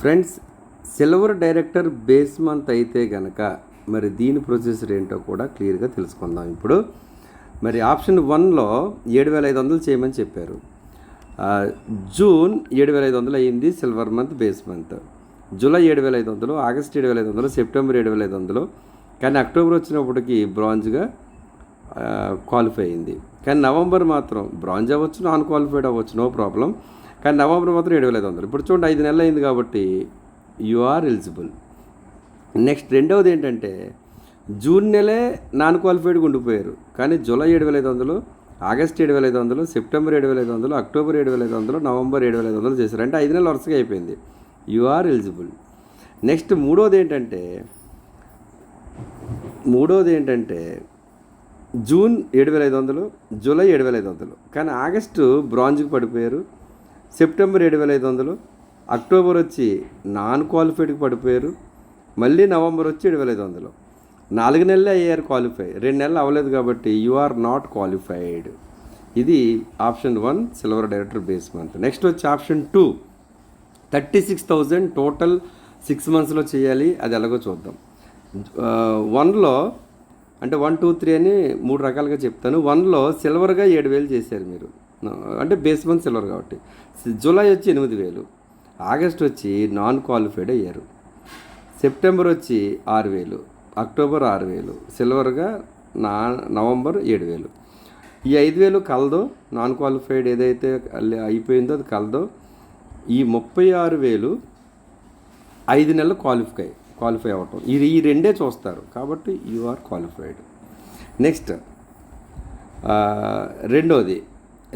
Friends silver director base month అయితే గనక మరి దీని ప్రొసెసర్ ఏంటో కూడా క్లియర్గా తెలుసుకుందాం ఇప్పుడు. మరి ఆప్షన్ వన్లో ఏడు వేల ఐదు వందలు చేయమని చెప్పారు. జూన్ ఏడు వేల ఐదు వందలు అయ్యింది silver month base month. July ఏడు వేల ఐదు వందలు ఆగస్ట్ ఏడు వేల ఐదు వందలు సెప్టెంబర్ ఏడు వేల ఐదు వందలు. కానీ అక్టోబర్ వచ్చినప్పటికి బ్రాంజ్గా క్వాలిఫై అయింది కానీ నవంబర్ మాత్రం బ్రాంజ్ అవ్వచ్చు నాన్ క్వాలిఫైడ్ అవ్వచ్చు నో ప్రాబ్లం. కానీ నవంబర్ మాత్రం ఏడు వేల ఐదు వందలు ఇప్పుడు చూడండి ఐదు నెలలు అయింది కాబట్టి యు ఆర్ ఎలిజిబుల్ నెక్స్ట్ రెండవది ఏంటంటే జూన్ నెలే నాన్ క్వాలిఫైడ్గా ఉండిపోయారు. కానీ జూలై ఏడు వేల ఐదు వందలు ఆగస్ట్ ఏడు వేల ఐదు వందలు సెప్టెంబర్ ఏడు వేల ఐదు వందలు అక్టోబర్ ఏడు వేల ఐదు వందలు నవంబర్ ఏడు వేల ఐదు వందలు చేశారు. అంటే ఐదు నెలలు వరుసగా అయిపోయింది. యు ఆర్ ఎలిజిబుల్ నెక్స్ట్ మూడోది ఏంటంటే మూడోది ఏంటంటే జూన్ ఏడు వేల ఐదు వందలు జూలై ఏడు వేల ఐదు వందలు కానీ ఆగస్టు బ్రాంజ్కి పడిపోయారు. సెప్టెంబర్ ఏడు వేల ఐదు వందలు. అక్టోబర్ వచ్చి నాన్ క్వాలిఫైడ్కి పడిపోయారు. మళ్ళీ నవంబర్ వచ్చి ఏడు వేల ఐదు వందలు. నాలుగు నెలలే అయ్యారు క్వాలిఫై. రెండు నెలలు అవ్వలేదు కాబట్టి యు ఆర్ నాట్ క్వాలిఫైడ్. ఇది option one silver director base month. Next వచ్చి option two. Thirty six thousand total six మంత్స్లో చేయాలి. అది ఎలాగో చూద్దాం. వన్లో అంటే వన్ టూ త్రీ అని మూడు రకాలుగా చెప్తాను. వన్లో సిల్వర్గా ఏడు వేలు చేశారు మీరు. అంటే బేస్ మంత్ సిల్వర్ కాబట్టి. జూలై వచ్చి ఎనిమిది వేలు. ఆగస్ట్ వచ్చి నాన్ క్వాలిఫైడ్ అయ్యారు. సెప్టెంబర్ వచ్చి ఆరు వేలు. అక్టోబర్ ఆరు వేలు. సిల్వర్గా నా నవంబర్ ఏడు వేలు. ఈ ఐదు వేలు కలదో. నాన్ క్వాలిఫైడ్ ఏదైతే అయిపోయిందో అది కలదో. ఈ ముప్పై ఆరు వేలు ఐదు నెలలు క్వాలిఫై క్వాలిఫై అవ్వటం. ఇది ఈ రెండే చూస్తారు. కాబట్టి యు ఆర్ క్వాలిఫైడ్. నెక్స్ట్ రెండోది.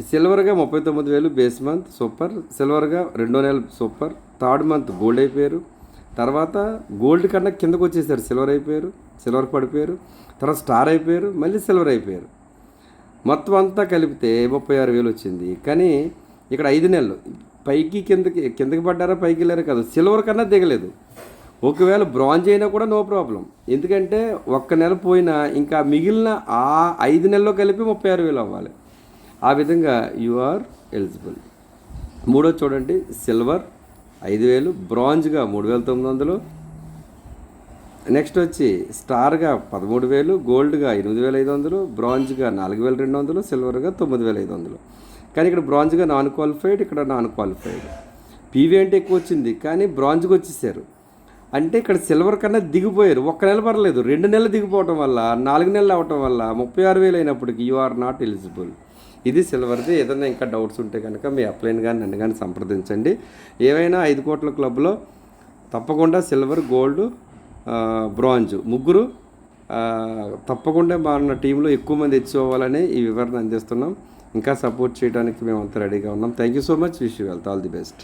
సిల్వర్గా ముప్పై తొమ్మిది వేలు బేస్ మంత్ సూపర్ సిల్వర్గా రెండో నెల సూపర్ థర్డ్ మంత్ గోల్డ్ అయిపోయారు. తర్వాత గోల్డ్ కన్నా కిందకు వచ్చేసారు సిల్వర్ అయిపోయారు సిల్వర్ పడిపోయారు తర్వాత స్టార్ అయిపోయారు మళ్ళీ సిల్వర్ అయిపోయారు. మొత్తం అంతా కలిపితే ముప్పై ఆరు వేలు వచ్చింది. కానీ ఇక్కడ ఐదు నెలలు పైకి కిందకి కిందకి పడ్డారా పైకి వెళ్ళారా కాదు సిల్వర్ కన్నా దిగలేదు. ఒకవేళ బ్రాంజ్ అయినా కూడా నో ప్రాబ్లం. ఎందుకంటే ఒక్క నెల పోయినా ఇంకా మిగిలిన ఆ ఐదు నెలలో కలిపి ముప్పై ఆరు వేలు అవ్వాలి. ఆ విధంగా యు ఆర్ ఎలిజిబుల్. మూడో చూడండి సిల్వర్ ఐదు వేలు బ్రాంజ్గా మూడు వేల తొమ్మిది వందలు. నెక్స్ట్ వచ్చి స్టార్గా పదమూడు వేలు గోల్డ్గా ఎనిమిది వేల ఐదు వందలు బ్రాంజ్గా నాలుగు వేల రెండు వందలు సిల్వర్గా తొమ్మిది వేల ఐదు వందలు. కానీ ఇక్కడ బ్రాంజ్గా నాన్ క్వాలిఫైడ్ ఇక్కడ నాన్ క్వాలిఫైడ్. పీవీ అంటే ఎక్కువ వచ్చింది కానీ బ్రాంజ్కి వచ్చేసారు. అంటే ఇక్కడ సిల్వర్ కన్నా దిగిపోయారు ఒక్క నెల పర్లేదు రెండు నెలలు దిగిపోవటం వల్ల నాలుగు నెలలు అవటం వల్ల ముప్పై ఆరు వేలు అయినప్పటికీ యు ఆర్ నాట్ ఎలిజిబుల్. ఇది సిల్వర్ది. ఏదైనా ఇంకా డౌట్స్ ఉంటే కనుక మీ అప్లైన్ కానీ నన్ను కానీ సంప్రదించండి. ఏవైనా ఐదు కోట్ల క్లబ్లో తప్పకుండా సిల్వర్ గోల్డ్ బ్రాంజ్ ముగ్గురు తప్పకుండా మన టీంలో ఎక్కువ మంది తెచ్చుకోవాలని ఈ వివరణ అందిస్తున్నాం. ఇంకా సపోర్ట్ చేయడానికి మేము అంత రెడీగా ఉన్నాం. Thank you so much wish you wealth all the best